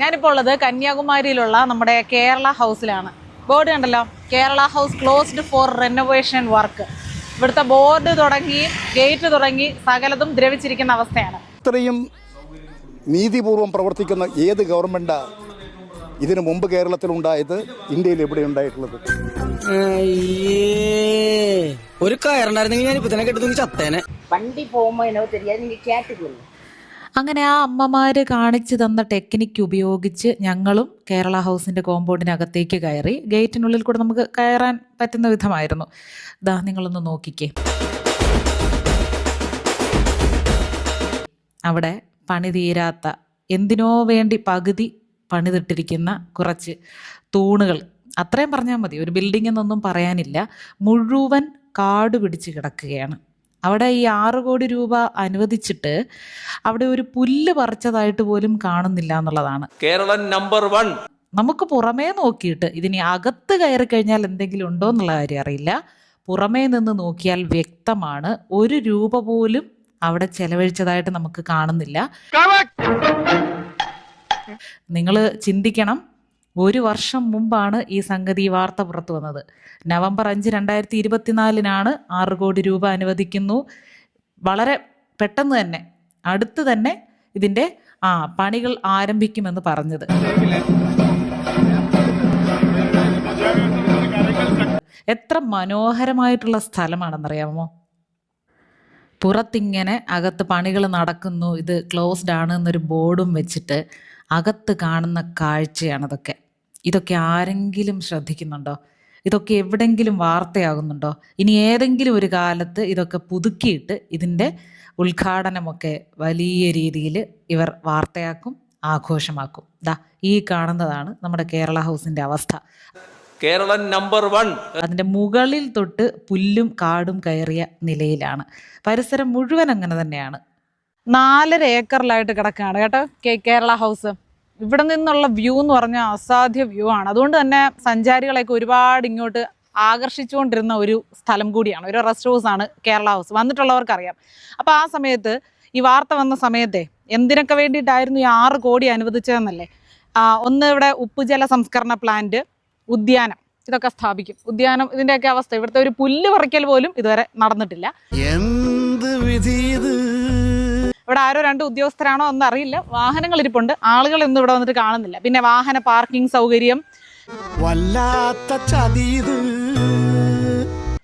ഞാനിപ്പോൾ ഉള്ളത് കന്യാകുമാരിയിലുള്ള നമ്മുടെ കേരള ഹൗസിലാണ്. ബോർഡ് കണ്ടല്ലോ? Kerala house closed for renovation work ഇവിടുത്തെ ബോർഡ് തുടങ്ങി ഗേറ്റ് തുടങ്ങി സകലതും ദ്രവിച്ചിരിക്കുന്ന അവസ്ഥയാണ്. ഇത്രയും നീതിപൂർവം പ്രവർത്തിക്കുന്ന ഏത് ഗവൺമെന്റ് ഇതിനു മുമ്പ് കേരളത്തിലുണ്ടായത് ഇന്ത്യയിൽ എവിടെ ഉണ്ടായിട്ടുള്ളത്? ഒരു കയറുണ്ടായിരുന്നെങ്കിൽ ഞാൻ ഇപ്പൊ തന്നെ ചത്തേനെ. വണ്ടി പോകുമ്പോ എന്നോ തെരിയാതെ കേട്ടിട്ടുള്ളൂ അങ്ങനെ ആ അമ്മമാർ കാണിച്ചു തന്ന ടെക്നിക്ക് ഉപയോഗിച്ച് ഞങ്ങളും കേരള ഹൗസിന്റെ കോമ്പൗണ്ടിനകത്തേക്ക് കയറി. ഗേറ്റിനുള്ളിൽ കൂടെ നമുക്ക് കയറാൻ പറ്റുന്ന വിധമായിരുന്നു. ദാ നിങ്ങളൊന്ന് നോക്കിക്കേ. അവിടെ പണി തീരാത്ത എന്തിനോ വേണ്ടി പകുതി പണിതിട്ടിരിക്കുന്ന കുറച്ച് തൂണുകൾ. അത്രയും പറഞ്ഞാൽ മതി. ഒരു ബിൽഡിംഗ് എന്നൊന്നും പറയാനില്ല. മുഴുവൻ കാട് പിടിച്ച് കിടക്കുകയാണ്. അവിടെ ഈ ആറ് കോടി രൂപ അനുവദിച്ചിട്ട് അവിടെ ഒരു പുല്ല് പറിച്ചതായിട്ട് പോലും കാണുന്നില്ല എന്നുള്ളതാണ്. കേരളം നമ്പർ വൺ നമുക്ക് പുറമേ നോക്കിയിട്ട് ഇതിനി അകത്ത് കയറി കഴിഞ്ഞാൽ എന്തെങ്കിലും ഉണ്ടോ എന്നുള്ള കാര്യം അറിയില്ല. പുറമേ നിന്ന് നോക്കിയാൽ വ്യക്തമാണ്. ഒരു രൂപ പോലും അവിടെ ചെലവഴിച്ചതായിട്ട് നമുക്ക് കാണുന്നില്ല. നിങ്ങൾ ചിന്തിക്കണം. ഒരു വർഷം മുമ്പാണ് ഈ സംഗതി വാർത്ത പുറത്തു വന്നത്. നവംബർ അഞ്ച് രണ്ടായിരത്തി ഇരുപത്തിനാലിനാണ് ആറ് കോടി രൂപ അനുവദിക്കുന്നു. വളരെ പെട്ടെന്ന് തന്നെ അടുത്ത് തന്നെ ഇതിന്റെ ആ പണികൾ ആരംഭിക്കുമെന്ന് പറഞ്ഞത്. എത്ര മനോഹരമായിട്ടുള്ള സ്ഥലമാണെന്നറിയാമോ? പുറത്തിങ്ങനെ അകത്ത് പണികൾ നടക്കുന്നു ഇത് ക്ലോസ്ഡ് ആണ് എന്നൊരു ബോർഡും വെച്ചിട്ട് അകത്ത് കാണുന്ന കാഴ്ചയാണിതൊക്കെ. ഇതൊക്കെ ആരെങ്കിലും ശ്രദ്ധിക്കുന്നുണ്ടോ? ഇതൊക്കെ എവിടെങ്കിലും വാർത്തയാകുന്നുണ്ടോ? ഇനി ഏതെങ്കിലും ഒരു കാലത്ത് ഇതൊക്കെ പുതുക്കിയിട്ട് ഇതിന്റെ ഉദ്ഘാടനമൊക്കെ വലിയ രീതിയിൽ ഇവർ വാർത്തയാക്കും ആഘോഷമാക്കും. ദാ ഈ കാണുന്നതാണ് നമ്മുടെ കേരള ഹൗസിന്റെ അവസ്ഥ. Keralam number one. അതിന്റെ മുകളിൽ തൊട്ട് പുല്ലും കാടും കയറിയ നിലയിലാണ്. പരിസരം മുഴുവൻ അങ്ങനെ തന്നെയാണ്. നാലര ഏക്കറിലായിട്ട് കിടക്കുകയാണ് കേട്ടോ കേരള ഹൗസ്. ഇവിടെ നിന്നുള്ള വ്യൂ എന്ന് പറഞ്ഞാൽ അസാധ്യ വ്യൂ ആണ്. അതുകൊണ്ട് തന്നെ സഞ്ചാരികളെയൊക്കെ ഒരുപാട് ഇങ്ങോട്ട് ആകർഷിച്ചുകൊണ്ടിരുന്ന ഒരു സ്ഥലം കൂടിയാണ്. ഒരു റെസ്റ്റ് ഹൗസ് ആണ് കേരള ഹൗസ് വന്നിട്ടുള്ളവർക്കറിയാം. അപ്പോൾ ആ സമയത്ത് ഈ വാർത്ത വന്ന സമയത്തെ എന്തിനൊക്കെ വേണ്ടിയിട്ടായിരുന്നു ഈ ആറ് കോടി അനുവദിച്ചതെന്നല്ലേ? ഒന്ന് ഇവിടെ ഉപ്പുജല സംസ്കരണ പ്ലാന്റ് ഉദ്യാനം. ഇതൊക്കെ സ്ഥാപിക്കും. ഉദ്യാനം ഇതിന്റെയൊക്കെ അവസ്ഥ. ഇവിടുത്തെ ഒരു പുല്ല് പറിക്കൽ പോലും ഇതുവരെ നടന്നിട്ടില്ല. എന്ത് വിധി ഇവിടെ ആരോ രണ്ട് ഉദ്യോഗസ്ഥരാണോ എന്ന് അറിയില്ല. വാഹനങ്ങൾ ഇരിപ്പുണ്ട്. ആളുകൾ ഒന്നും ഇവിടെ വന്നിട്ട് കാണുന്നില്ല. പിന്നെ വാഹന പാർക്കിംഗ് സൗകര്യം. വല്ലാത്ത ചതീത്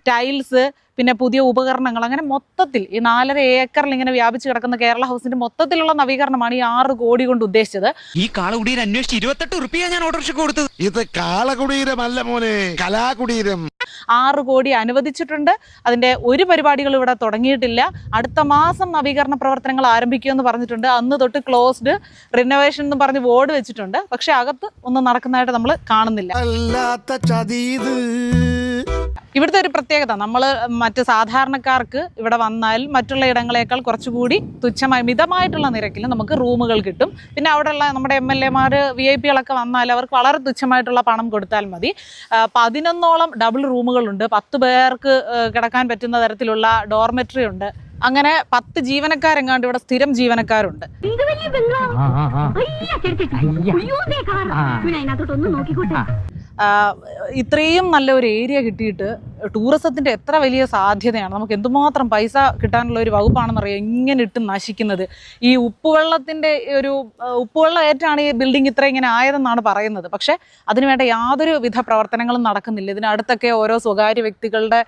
ടൈൽസ് പിന്നെ പുതിയ ഉപകരണങ്ങൾ അങ്ങനെ മൊത്തത്തിൽ ഈ നാലര ഏക്കറിൽ ഇങ്ങനെ വ്യാപിച്ച് കിടക്കുന്ന കേരള ഹൗസിന്റെ മൊത്തത്തിലുള്ള നവീകരണമാണ് ഈ ആറ് കോടി കൊണ്ട് ഉദ്ദേശിച്ചത്. ഈ കാളകുടീരം അന്വേഷിച്ച് ഇരുപത്തെട്ട് ഉറുപ്പിയാ ഞാൻ ഓട്ടോറിക്ഷ കൊടുത്തത്. ഇത് കാളകുടീരമല്ല മോനെ കലാകുടീരം. ആറ് കോടി അനുവദിച്ചിട്ടുണ്ട്. അതിന്റെ ഒരു പരിപാടികൾ ഇവിടെ തുടങ്ങിയിട്ടില്ല. അടുത്ത മാസം നവീകരണ പ്രവർത്തനങ്ങൾ ആരംഭിക്കുമെന്ന് പറഞ്ഞിട്ടുണ്ട്. അന്ന് തൊട്ട് ക്ലോസ്ഡ് റിനോവേഷൻ എന്ന് പറഞ്ഞ് ബോർഡ് വെച്ചിട്ടുണ്ട്. പക്ഷെ അകത്ത് ഒന്നും നടക്കുന്നതായിട്ട് നമ്മൾ കാണുന്നില്ല. അല്ലാത്ത ചതീത് ഇവിടുത്തെ ഒരു പ്രത്യേകത നമ്മൾ മറ്റ് സാധാരണക്കാർക്ക് ഇവിടെ വന്നാൽ മറ്റുള്ള ഇടങ്ങളേക്കാൾ കുറച്ചുകൂടി തുച്ഛമായ മിതമായിട്ടുള്ള നിരക്കിൽ നമുക്ക് റൂമുകൾ കിട്ടും. പിന്നെ അവിടെയുള്ള നമ്മുടെ എം എൽ എമാർ വി ഐ പികളൊക്കെ വന്നാൽ അവർക്ക് വളരെ തുച്ഛമായിട്ടുള്ള പണം കൊടുത്താൽ മതി. പതിനൊന്നോളം ഡബിൾ റൂമുകളുണ്ട്. പത്ത് പേർക്ക് കിടക്കാൻ പറ്റുന്ന തരത്തിലുള്ള ഡോർമെറ്ററി ഉണ്ട്. അങ്ങനെ പത്ത് ജീവനക്കാരെങ്ങാണ്ട് ഇവിടെ സ്ഥിരം ജീവനക്കാരുണ്ട്. ഇത്രയും നല്ല ഒരു ഏരിയ കിട്ടിയിട്ട് ടൂറിസത്തിന്റെ എത്ര വലിയ സാധ്യതയാണ്? നമുക്ക് എന്തുമാത്രം പൈസ കിട്ടാനുള്ള ഒരു വകുപ്പാണെന്നറിയാം ഇങ്ങനെ ഇട്ട് നശിക്കുന്നത്. ഈ ഉപ്പുവെള്ളത്തിന്റെ ഒരു ഉപ്പുവെള്ളം ഏറ്റാണ് ഈ ബിൽഡിംഗ് ഇത്ര ഇങ്ങനെ ആയതെന്നാണ് പറയുന്നത്. പക്ഷേ അതിനുവേണ്ട യാതൊരു വിധ പ്രവർത്തനങ്ങളും നടക്കുന്നില്ല. ഇതിനടുത്തൊക്കെ ഓരോ സ്വകാര്യ വ്യക്തികളുടെ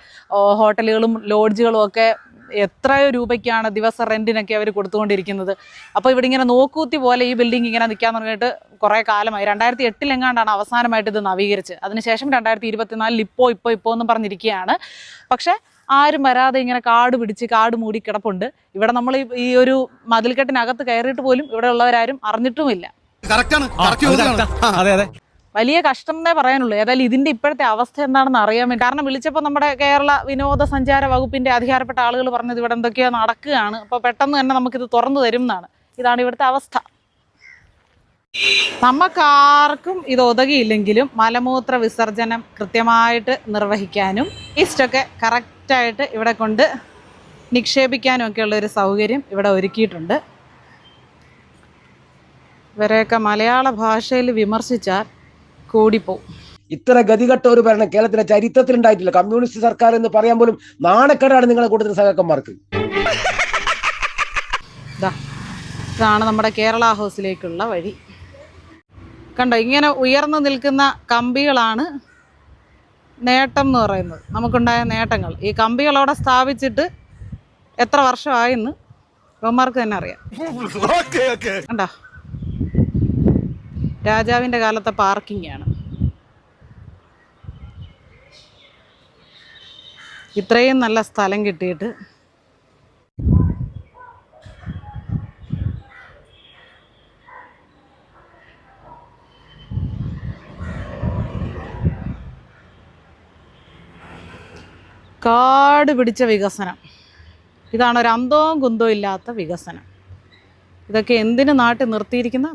ഹോട്ടലുകളും ലോഡ്ജുകളും ഒക്കെ എത്രയോ രൂപയ്ക്കാണ് ദിവസം റെന്റിനൊക്കെ അവർ കൊടുത്തുകൊണ്ടിരിക്കുന്നത്. അപ്പോൾ ഇവിടെ ഇങ്ങനെ നോക്കൂത്തി പോലെ ഈ ബിൽഡിംഗ് ഇങ്ങനെ നിൽക്കാൻ തുടങ്ങിയിട്ട് കുറേ കാലമായി. രണ്ടായിരത്തി എട്ടിലെങ്ങാണ്ടാണ് അവസാനമായിട്ട് ഇത് നവീകരിച്ച്. അതിനുശേഷം രണ്ടായിരത്തി ഇരുപത്തിനാലിൽ ഇപ്പോൾ ഇപ്പോൾ ഇപ്പോൾ എന്ന് പറഞ്ഞിരിക്കുകയാണ്. പക്ഷേ ആരും വരാതെ ഇങ്ങനെ കാട് പിടിച്ച് കാട് മൂടി കിടപ്പുണ്ട്. ഇവിടെ നമ്മൾ ഈ- ഈ ഒരു മതിൽക്കെട്ടിനകത്ത് കയറിയിട്ട് പോലും ഇവിടെ ഉള്ളവരാരും അറിഞ്ഞിട്ടുമില്ല. അതെ അതെ. വലിയ കഷ്ടം എന്നേ പറയാനുള്ളൂ. ഏതായാലും ഇതിന്റെ ഇപ്പോഴത്തെ അവസ്ഥ എന്താണെന്ന് അറിയാൻ വേണ്ടി. കാരണം വിളിച്ചപ്പോൾ നമ്മുടെ കേരള വിനോദസഞ്ചാര വകുപ്പിന്റെ അധികാരപ്പെട്ട ആളുകൾ പറഞ്ഞത് ഇവിടെ എന്തൊക്കെയോ നടക്കുകയാണ്. അപ്പോൾ പെട്ടെന്ന് തന്നെ നമുക്കിത് തുറന്നു തരും എന്നാണ്. ഇതാണ് ഇവിടുത്തെ അവസ്ഥ. നമുക്കാർക്കും ഇത് ഒതുകിയില്ലെങ്കിലും മലമൂത്ര വിസർജനം കൃത്യമായിട്ട് നിർവഹിക്കാനും ഈസ്റ്റൊക്കെ കറക്റ്റായിട്ട് ഇവിടെ കൊണ്ട് നിക്ഷേപിക്കാനും ഒക്കെയുള്ള ഒരു സൗകര്യം ഇവിടെ ഒരുക്കിയിട്ടുണ്ട്. ഇവരെയൊക്കെ മലയാള ഭാഷയിൽ വിമർശിച്ചാൽ കൂടിപ്പോവും ഇത്ര ഗതികെട്ട ഒരു ഭരണം കേരളത്തിന്റെ ചരിത്രത്തിൽ ഉണ്ടായിട്ടില്ല കമ്മ്യൂണിസ്റ്റ് സർക്കാർ എന്ന് പറയാൻ പോലും നാണക്കേടാണ് നിങ്ങളെ കൂടുതൽ സഹക്കന്മാർക്ക് ഇതാ ഇതാണ് നമ്മുടെ കേരള ഹൗസിലേക്കുള്ള വഴി കണ്ടോ ഇങ്ങനെ ഉയർന്നു നിൽക്കുന്ന കമ്പികളാണ് നേട്ടം എന്ന് പറയുന്നത് നമുക്കുണ്ടായ നേട്ടങ്ങൾ ഈ കമ്പികൾ അവിടെ സ്ഥാപിച്ചിട്ട് എത്ര വർഷമായെന്ന് റോമാർക്ക് തന്നെ അറിയാം കണ്ടോ രാജാവിന്റെ കാലത്തെ പാർക്കിംഗ് ആണ്. ഇത്രയും നല്ല സ്ഥലം കിട്ടിയിട്ട്. കാട് പിടിച്ച വികസനം. ഇതാണ് ഒരു അന്തവും കുന്തവും ഇല്ലാത്ത വികസനം. ഇതൊക്കെ എന്തിനു നാട്ടിൽ നിർത്തിയിരിക്കുന്ന